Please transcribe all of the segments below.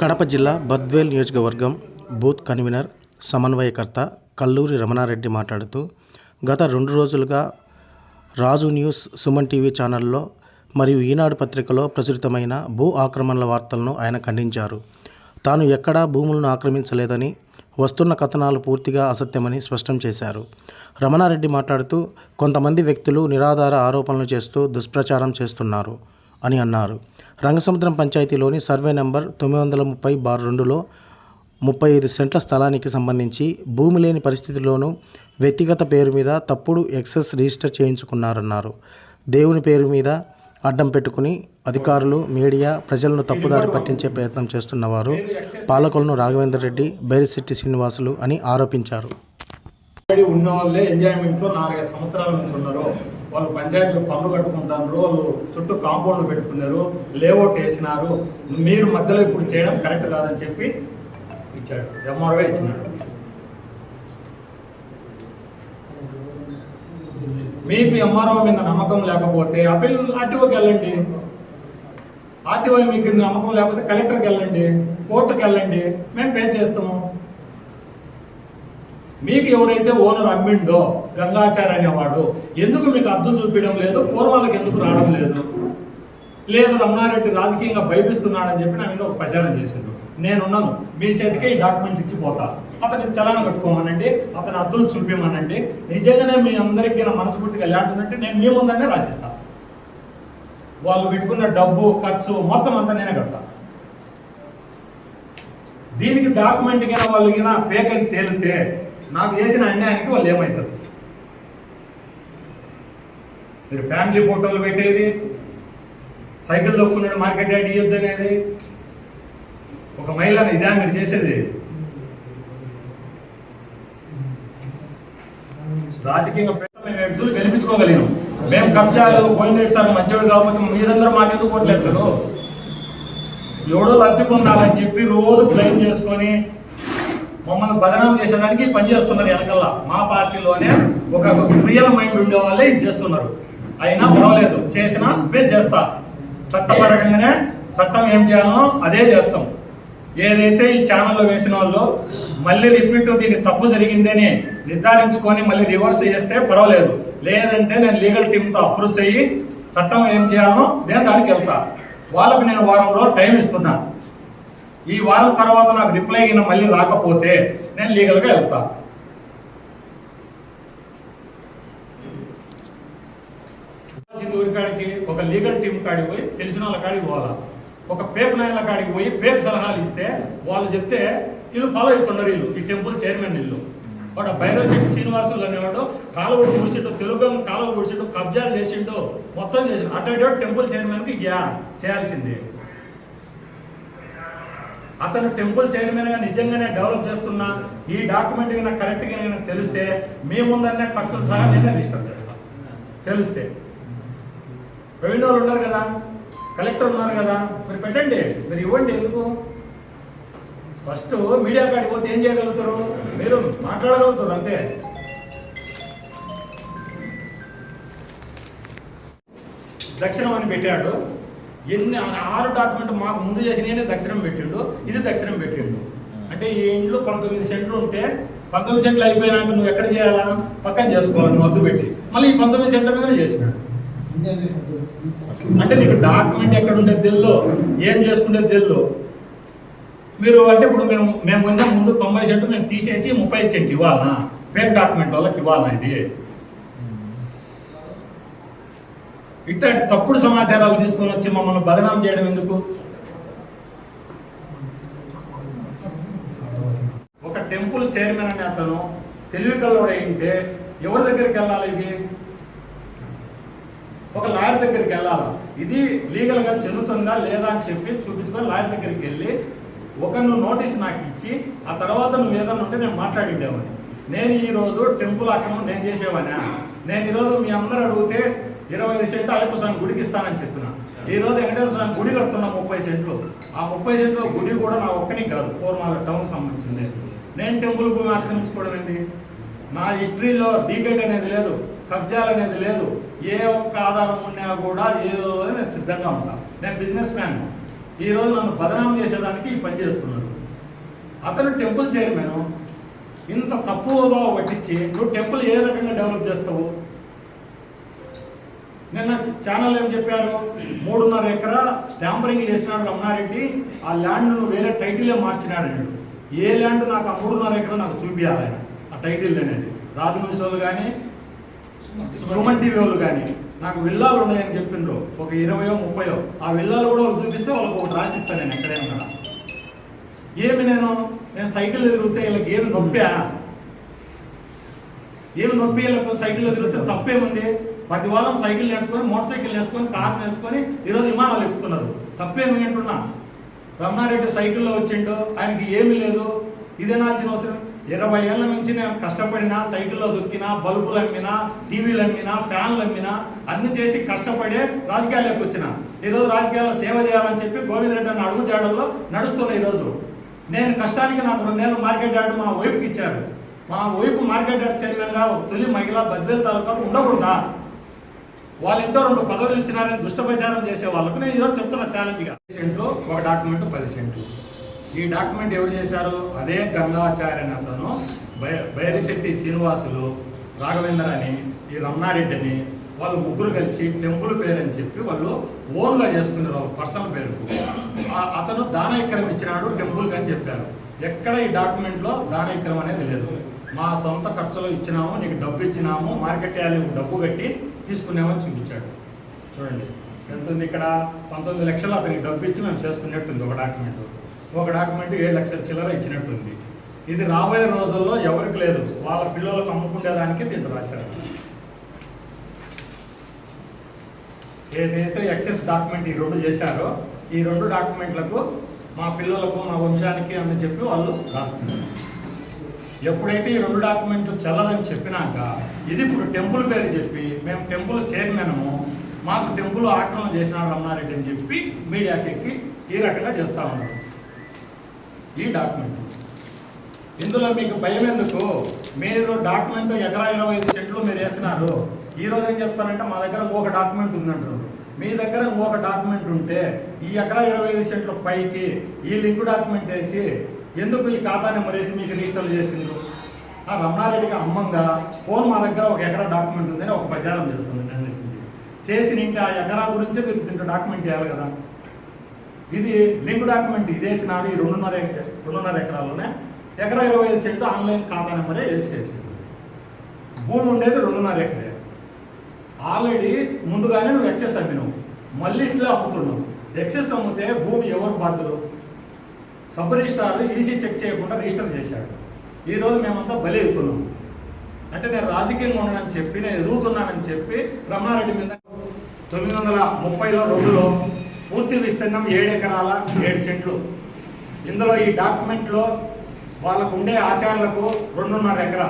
కడప జిల్లా బద్వేల్ నియోజకవర్గం booth convener సమన్వయకర్త కల్లూరి రమణారెడ్డి మాట్లాడుతూ గత రెండు రోజులుగా రాజు న్యూస్ సుమన్ టీవీ ఛానల్లో మరియు ఈనాడు పత్రికలో ప్రచురితమైన భూ ఆక్రమణల వార్తలను ఆయన ఖండించారు. తాను ఎక్కడా భూములను ఆక్రమించలేదని వస్తున్న కథనాలు పూర్తిగా అసత్యమని స్పష్టం చేశారు. రమణారెడ్డి మాట్లాడుతూ కొంతమంది వ్యక్తులు నిరాధార ఆరోపణలు చేస్తూ దుష్ప్రచారం చేస్తున్నారు. అని అన్నారు. రంగసముద్రం పంచాయతీలోని సర్వే నెంబర్ తొమ్మిది వందల ముప్పై బార్ రెండులో ముప్పై ఐదు సెంట్ల స్థలానికి సంబంధించి భూమి లేని పరిస్థితిలోనూ వ్యక్తిగత పేరు మీద తప్పుడు ఎక్సెస్ రిజిస్టర్ చేయించుకున్నారన్నారు. దేవుని పేరు మీద అడ్డం పెట్టుకుని అధికారులు మీడియా ప్రజలను తప్పుదారి పట్టించే ప్రయత్నం చేస్తున్నవారు పాలకులను రాఘవేందర్ రెడ్డి బైరిశెట్టి శ్రీనివాసులు అని ఆరోపించారు. ఉన్న వాళ్ళే నాలుగైదు సంవత్సరాల నుంచి ఉన్నారు వాళ్ళు పంచాయతీలు పనులు కట్టుకుంటారు వాళ్ళు చుట్టూ కాంపౌండ్లు పెట్టుకున్నారు లేఅవుట్ వేసినారు. మీరు మధ్యలో ఇప్పుడు చేయడం కరెక్ట్ కాదని చెప్పి ఇచ్చాడు. ఎంఆర్ఓ ఇచ్చినాడు. మీకు ఎంఆర్ఓ మీద నమ్మకం లేకపోతే అప్పీల్ ఆర్టీఓకి వెళ్ళండి. ఆర్టీఓ మీకు నమ్మకం లేకపోతే కలెక్టర్కి వెళ్ళండి కోర్టుకి వెళ్ళండి. మేము పే చేస్తాము. మీకు ఎవరైతే ఓనర్ అమ్మిండో గంగాచార్ అనేవాడు ఎందుకు మీకు అద్దం చూపించడం లేదు? పూర్వాలకు ఎందుకు రావడం లేదు? లేదు రమణారెడ్డి రాజకీయంగా భయపిస్తున్నాడని చెప్పి నా మీద ఒక ప్రచారం చేసిండు. నేనున్నాను. మీ చేతికే ఈ డాక్యుమెంట్ ఇచ్చిపోతా అతని చలాన కట్టుకోమనండి. అతని అద్దులు చూపించమనండి నిజంగానే మీ అందరికీ నా మనస్ఫూర్తిగా ల్యాండ్ నేను మీ ముందనే రాసిస్తా. వాళ్ళు పెట్టుకున్న డబ్బు ఖర్చు మొత్తం అంతా నేనే కడతా. దీనికి డాక్యుమెంట్ కింద వాళ్ళు కింద తేలితే నాకు చేసిన అన్యాయానికి వాళ్ళు ఏమవుతారు మీరు ఫ్యామిలీ ఫోటోలు పెట్టేది సైకిల్ తొక్కున్నాడు మార్కెట్ యాడ్ ఇవ్వద్దు అనేది ఒక మహిళను ఇదా మీరు చేసేది? రాజకీయంగా పెద్ద మేము ఎడుతులు గెలిపించుకోగలిగాం మేము కబ్జాలు పోయిన సార్ మంచోడు కాకపోతే మీరందరూ మాకెందుకు కొట్టలేదు ఎవడో లబ్ధి పొందాలని చెప్పి రోజు క్లెయిమ్ చేసుకొని మమ్మల్ని బదనాం చేసేదానికి పనిచేస్తున్నారు వెనకల్లా. మా పార్టీలోనే ఒక రియల్ మైండ్ ఉండే వాళ్ళే ఇది చేస్తున్నారు. అయినా పర్వాలేదు. చేసినా మే చేస్తా. చట్టపరంగానే చట్టం ఏం చేయాలనో అదే చేస్తాం. ఏదైతే ఈ ఛానల్లో వేసిన వాళ్ళు మళ్ళీ రిపీట్ దీనికి తప్పు జరిగిందని నిర్ధారించుకొని మళ్ళీ రివర్స్ చేస్తే పర్వాలేదు. లేదంటే నేను లీగల్ టీంతో అప్రూవ్ అయ్యి చట్టం ఏం చేయాలో నేను దానికి వెళ్తా. వాళ్ళకు నేను వారం రోజులు టైం ఇస్తున్నాను ఈ వారం తర్వాత నాకు రిప్లై అయిన మళ్ళీ రాకపోతే నేను లీగల్గా వెళ్తా. ఊరి కాడికి ఒక లీగల్ టీం కాడికి పోయి తెలిసిన వాళ్ళ కాడికి పోవాలా? ఒక పేక్ నాయన కాడికి పోయి పేక్ సలహాలు ఇస్తే వాళ్ళు చెప్తే వీళ్ళు ఫాలో అవుతున్నారు వీళ్ళు ఈ టెంపుల్ చైర్మన్ వీళ్ళు. వాడు భైరవశెట్టి శ్రీనివాసులు అనేవాడు కాలువడు ముడిచిండు తెలుగు కాలువ ముడిచిండు కబ్జాలు చేసిండు మొత్తం చేసిండు. అటు టెంపుల్ చైర్మన్కి యా చేయాల్సిందే. అతను టెంపుల్ చైర్మన్గా నిజంగానే డెవలప్ చేస్తున్న ఈ డాక్యుమెంట్గా కరెక్ట్గా తెలిస్తే మీ ముందరనే ఖర్చులు సహా నేనే రిజిస్టర్ చేస్తాను తెలిస్తే. రెవెన్యూ వాళ్ళు ఉన్నారు కదా కలెక్టర్ ఉన్నారు కదా మీరు పెట్టండి మీరు ఇవ్వండి ఎందుకు? ఫస్ట్ మీడియా కాడికి పోతే ఏం చేయగలుగుతారు? మీరు మాట్లాడగలుగుతారు అంతే. దక్షిణం అని పెట్టాడు. ఎన్ని ఆరు డాక్యుమెంట్ మాకు ముందు చేసి నేనే దక్షిణం పెట్టిండు ఇది దక్షిణం పెట్టిండు. అంటే ఈ ఇంట్లో పంతొమ్మిది సెంట్లు ఉంటే పంతొమ్మిది సెంట్లు అయిపోయినాక నువ్వు ఎక్కడ చేయాలా? పక్కన చేసుకోవాలి నువ్వు వద్దు పెట్టి. మళ్ళీ ఈ పంతొమ్మిది సెంట్ల మీద చేసినాడు. అంటే నీకు డాక్యుమెంట్ ఎక్కడ ఉండేది తెలియదు ఏం చేసుకునేది తెలియదు మీరు అంటే ఇప్పుడు మేము మేము కొంచెం ముందు తొంభై సెంట్లు మేము తీసేసి ముప్పై సెంట్ ఇవ్వాలనా? పేరు డాక్యుమెంట్ వాళ్ళకి ఇవ్వాలనా ఇది? ఇట్లాంటి తప్పుడు సమాచారాలు తీసుకొని వచ్చి మమ్మల్ని బదనాం చేయడం ఎందుకు? ఒక టెంపుల్ చైర్మన్ అనే అతను తెలివి కల్లోడైంటే ఎవరి దగ్గరికి వెళ్ళాలి ఇది? ఒక లాయర్ దగ్గరికి వెళ్ళాలి. ఇది లీగల్గా చెల్లుతుందా లేదా అని చెప్పి చూపించుకొని లాయర్ దగ్గరికి వెళ్ళి ఒక నువ్వు నోటీస్ నాకు ఇచ్చి ఆ తర్వాత నువ్వు ఏదన్నా ఉంటే నేను మాట్లాడిండేవాడిని. నేను ఈరోజు టెంపుల్ అక్రమం నేను చేసేవానా నేను ఈరోజు మీ అందరూ అడిగితే ఇరవై ఐదు సెంట్లు అయ్యప్ప స్వామి గుడికి ఇస్తానని చెప్పిన. ఈ రోజు వెంకటేశ్వర స్వామి గుడి కడుతున్నా ముప్పై సెంట్లు. ఆ ముప్పై సెంట్లు గుడి కూడా నా ఒక్కనికి కాదు పూర్మాల టౌన్ సంబంధించింది. నేను టెంపుల్ భూమి ఆక్రమించుకోవడం ఏంటి? నా హిస్టరీలో డీకేట్ అనేది లేదు కబ్జాలు అనేది లేదు. ఏ ఒక్క ఆధారం ఉన్నా కూడా ఏదో నేను సిద్ధంగా ఉంటాను నేను బిజినెస్ మ్యాన్. ఈ రోజు నన్ను బదనాం చేసేదానికి ఈ పని చేస్తున్నారు. అతను టెంపుల్ చైర్మన్. ఇంత తప్పుగా పట్టించి నువ్వు టెంపుల్ ఏ రకంగా డెవలప్ చేస్తావు? నిన్న ఛానల్ ఏం చెప్పారు? మూడున్నర ఎకరా ట్యాంపరింగ్ చేసినాడు రమణారెడ్డి. ఆ ల్యాండ్ను వేరే టైటిలే మార్చినాడు నేను ఏ ల్యాండ్ నాకు ఆ మూడున్నర ఎకరా నాకు చూపించాలి ఆయన ఆ టైటిల్ అనేది. రాజు కానీ సుమన్ టీవీ వాళ్ళు కానీ నాకు విల్లాలు ఉన్నాయని చెప్పిండ్రు. ఒక ఇరవయో ముప్పయో. ఆ విల్లాలు కూడా వాళ్ళు చూపిస్తే వాళ్ళకి ఒకటి రాసిస్తాను నేను ఎక్కడైనా. ఏమి నేను? నేను సైకిల్ తిరిగితే వీళ్ళకి ఏమి నొప్పా? ఏమి నొప్పి? వీళ్ళకు సైకిల్ తిరిగితే తప్పేముంది? ప్రతి వారం సైకిల్ నేర్చుకొని మోటార్ సైకిల్ నేర్చుకొని కార్ నేర్చుకొని ఈరోజు విమానాలు ఎక్కుతున్నారు. తప్పేమి అంటున్నా రమణారెడ్డి సైకిల్లో వచ్చిండు ఆయనకి ఏమీ లేదు. ఇదే నాల్సిన అవసరం. ఇరవై ఏళ్ళ నుంచి నేను కష్టపడినా సైకిల్లో దొక్కినా బల్బులు అమ్మినా టీవీలు అమ్మినా ఫ్యాన్లు అమ్మినా అన్ని చేసి కష్టపడే రాజకీయాల్లోకి వచ్చిన. ఈరోజు రాజకీయాల్లో సేవ చేయాలని చెప్పి గోవిందరెడ్డి అన్న అడుగు జాడల్లో నడుస్తున్నా ఈరోజు నేను కష్టానికి నాకు రెండేళ్ళు మార్కెట్ యార్డ్ మా వైపుకి ఇచ్చారు. మా వైపు మార్కెట్ యార్డ్ చైర్మన్గా ఒక తొలి మహిళ బద్దెల తాలూకాలు ఉండకూడదా? వాళ్ళ ఇంట్లో రెండు పదవులు ఇచ్చినారని దుష్టప్రచారం చేసే వాళ్ళకు నేను ఈరోజు చెప్తున్నా ఛాలెంజ్గా సెంట్లు ఒక డాక్యుమెంట్ పది సెంట్లు ఈ డాక్యుమెంట్ ఎవరు చేశారు? అదే గంగాచార్య అతను బైరిశెట్టి శ్రీనివాసులు రాఘవేంద్ర అని ఈ రమణారెడ్డి అని వాళ్ళు ముగ్గురు కలిసి టెంపుల్ పేరు అని చెప్పి వాళ్ళు ఓన్గా చేసుకున్నారు వాళ్ళ పర్సనల్ పేరుకు. అతను దాన ఇచ్చినాడు టెంపుల్కి అని చెప్పారు. ఎక్కడ ఈ డాక్యుమెంట్లో దాన ఎకరం అనేది లేదు. మా సొంత ఖర్చులో ఇచ్చినాము నీకు డబ్బు ఇచ్చినాము మార్కెట్ వాల్యూ డబ్బు కట్టి తీసుకున్నామని చూపించాడు. చూడండి. ఎంత ఉంది ఇక్కడ? పంతొమ్మిది లక్షలు అతనికి డబ్బు ఇచ్చి మేము చేసుకున్నట్టుంది ఒక డాక్యుమెంట్. ఒక డాక్యుమెంట్ ఏడు లక్షల చిల్లర ఇచ్చినట్టుంది. ఇది రాబోయే రోజుల్లో ఎవరికి లేదు. వాళ్ళ పిల్లలకు అమ్ముకునేదానికి దీంట్లో రాశారు. ఏదైతే ఎక్సెస్ డాక్యుమెంట్ ఈ రెండు చేశారో ఈ రెండు డాక్యుమెంట్లకు మా పిల్లలకు మా వంశానికి అని చెప్పి వాళ్ళు రాస్తున్నారు. ఎప్పుడైతే ఈ రెండు డాక్యుమెంట్లు చెల్లదని చెప్పినాక ఇది ఇప్పుడు టెంపుల్ పేరు చెప్పి మేము టెంపుల్ చైర్మన్ము మాకు టెంపుల్ ఆక్రమణ చేసినాడు రమణారెడ్డి అని చెప్పి మీడియాకి ఎక్కి ఈ రకంగా చేస్తా ఉన్నారు. ఈ డాక్యుమెంట్. ఇందులో మీకు భయం ఎందుకు? మీరు డాక్యుమెంట్ ఎకరా ఇరవై ఐదు సెంట్లు మీరు వేసినారు. ఈ ఏం చెప్తారంటే మా దగ్గర ఒక డాక్యుమెంట్ ఉందంటారు. మీ దగ్గర ఒక డాక్యుమెంట్ ఉంటే ఈ ఎకరా ఇరవై ఐదు సెంట్ల పైకి ఈ లింక్ డాక్యుమెంట్ వేసి ఎందుకు ఈ ఖాతా నెంబర్ వేసి మీకు రిజిస్టర్ చేసిండ్రు? ఆ రమణారెడ్డికి అమ్మంగా ఫోన్ మా దగ్గర ఒక ఎకరా డాక్యుమెంట్ ఉందని ఒక ప్రచారం చేస్తుంది దాని చేసి నింటే ఆ ఎకరా గురించే మీరు దీంట్లో డాక్యుమెంట్ వేయాలి కదా. ఇది లింక్ డాక్యుమెంట్ ఇదేసినారు ఈ రెండున్నర రెండున్నర ఎకరాల్లోనే ఎకరా ఇరవై ఐదు చెట్టు ఆన్లైన్ ఖాతా నెంబరే వేసేసింది భూమి ఉండేది రెండున్నర ఎకరే. ఆల్రెడీ ముందుగానే నువ్వు ఎక్సెస్ అమ్మినావు. మళ్ళీ ఇట్లా అమ్ముతున్నావు. ఎక్సెస్ అమ్మితే భూమి ఎవరు బాధ్యులు? సబ్ రిజిస్ట్రార్ ఈసీ చెక్ చేయకుండా రిజిస్టర్ చేశాడు. ఈ రోజు మేమంతా బలి అవుతున్నాం. అంటే నేను రాజకీయంగా ఉన్నానని చెప్పి నేను ఎదుగుతున్నానని చెప్పి రమణారెడ్డి మీద తొమ్మిది వందల ముప్పైలో రోజులో పూర్తి విస్తీర్ణం ఏడు ఎకరాల ఏడు సెంట్లు. ఇందులో ఈ డాక్యుమెంట్లో వాళ్ళకు ఉండే ఆచారాలకు రెండున్నర ఎకరా.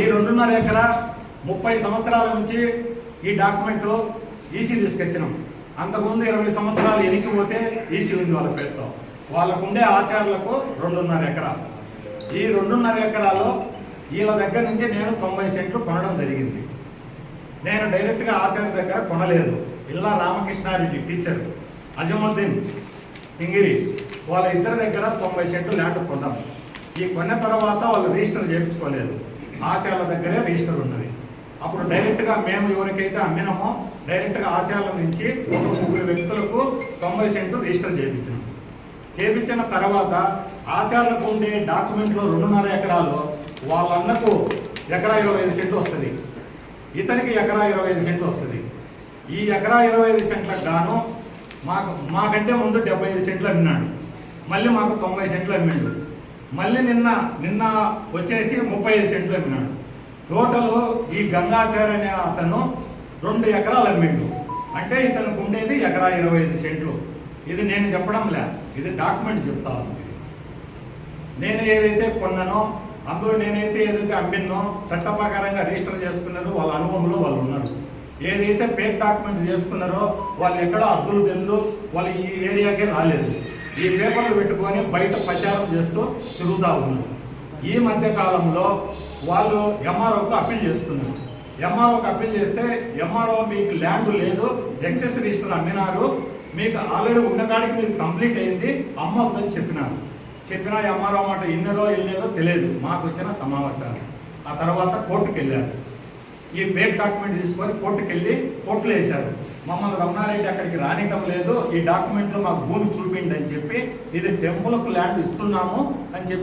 ఈ రెండున్నర ఎకరా ముప్పై సంవత్సరాల నుంచి ఈ డాక్యుమెంట్ ఈసీ తీసుకొచ్చినాం. అంతకుముందు ఇరవై సంవత్సరాలు ఎనికి పోతే ఈసీ ఉంది వాళ్ళ పేరుతో. వాళ్ళకుండే ఆచారాలకు రెండున్నర ఎకరాలు. ఈ రెండున్నర ఎకరాలో వీళ్ళ దగ్గర నుంచి నేను తొంభై సెంట్లు కొనడం జరిగింది. నేను డైరెక్ట్గా ఆచార్య దగ్గర కొనలేదు. ఇల్లా రామకృష్ణారెడ్డి టీచర్ అజముద్దీన్ టింగిరి వాళ్ళ ఇద్దరి దగ్గర తొంభై సెంట్లు ల్యాండ్ కొన్నాం ఈ కొన్న తర్వాత వాళ్ళు రిజిస్టర్ చేయించుకోలేదు. ఆచార్యుల దగ్గరే రిజిస్టర్ ఉన్నది. అప్పుడు డైరెక్ట్గా మేము ఎవరికైతే అమ్మినామో డైరెక్ట్గా ఆచార్యుల నుంచి ఒక ముగ్గురు వ్యక్తులకు తొంభై సెంట్లు రిజిస్టర్ చేయించినాం. చేపించిన తర్వాత ఆచార్యులకు ఉండే డాక్యుమెంట్లో రెండున్నర ఎకరాలు వాళ్ళ అన్నకు ఎకరా ఇరవై ఐదు సెంట్లు వస్తుంది. ఇతనికి ఎకరా ఇరవై ఐదు సెంట్లు వస్తుంది. ఈ ఎకరా ఇరవై ఐదు సెంట్లకు గాను మాకు మాకంటే ముందు డెబ్బై ఐదు సెంట్లు అమ్మినాడు. మళ్ళీ మాకు తొంభై సెంట్లు అమ్మిండు. మళ్ళీ నిన్న నిన్న వచ్చేసి ముప్పై ఐదు సెంట్లు అమ్మినాడు. టోటల్ ఈ గంగాచార్య అనే అతను రెండు ఎకరాలు అమ్మిండు. అంటే ఇతనికి ఉండేది ఎకరా ఇరవై ఐదు సెంట్లు. ఇది నేను చెప్పడం లేదు ఇది డాక్యుమెంట్ చెప్తా ఉంది. నేను ఏదైతే పొందనో అందులో నేనైతే ఏదైతే అమ్మినో చట్ట ప్రకారంగా రిజిస్టర్ చేసుకున్నారో వాళ్ళ అనుభవంలో వాళ్ళు ఉన్నారు. ఏదైతే పేట్ డాక్యుమెంట్ చేసుకున్నారో వాళ్ళు ఎక్కడో అద్దులు తెలుదు వాళ్ళు ఈ ఏరియాకే రాలేదు. ఈ పేపర్లు పెట్టుకొని బయట ప్రచారం చేస్తూ తిరుగుతూ ఉన్నారు. ఈ మధ్య కాలంలో వాళ్ళు ఎంఆర్ఓకు అప్పీల్ చేసుకున్నారు ఎంఆర్ఓకి అప్పీల్ చేస్తే ఎంఆర్ఓ మీకు ల్యాండ్ లేదు ఎక్సెస్ రిజిస్టర్ అమ్మినారు మీకు ఆల్రెడీ ఉన్న మీరు కంప్లీట్ అయింది అమ్మ వద్దని చెప్పినారు. చెప్పినా ఎంఆర్ఓ మాట ఇన్నరో వెళ్ళేదో తెలియదు. మాకు వచ్చిన సమాచారం. ఆ తర్వాత కోర్టుకు వెళ్ళారు ఈ ఫేక్ డాక్యుమెంట్ తీసుకొని కోర్టుకు వెళ్ళి కోర్టులో వేశారు. మమ్మల్ని రమణారెడ్డి అక్కడికి రానిటం లేదు. ఈ డాక్యుమెంట్లో మాకు భూమి చూపిండి అని చెప్పి ఇది టెంపుల్కు ల్యాండ్ ఇస్తున్నాము అని చెప్పి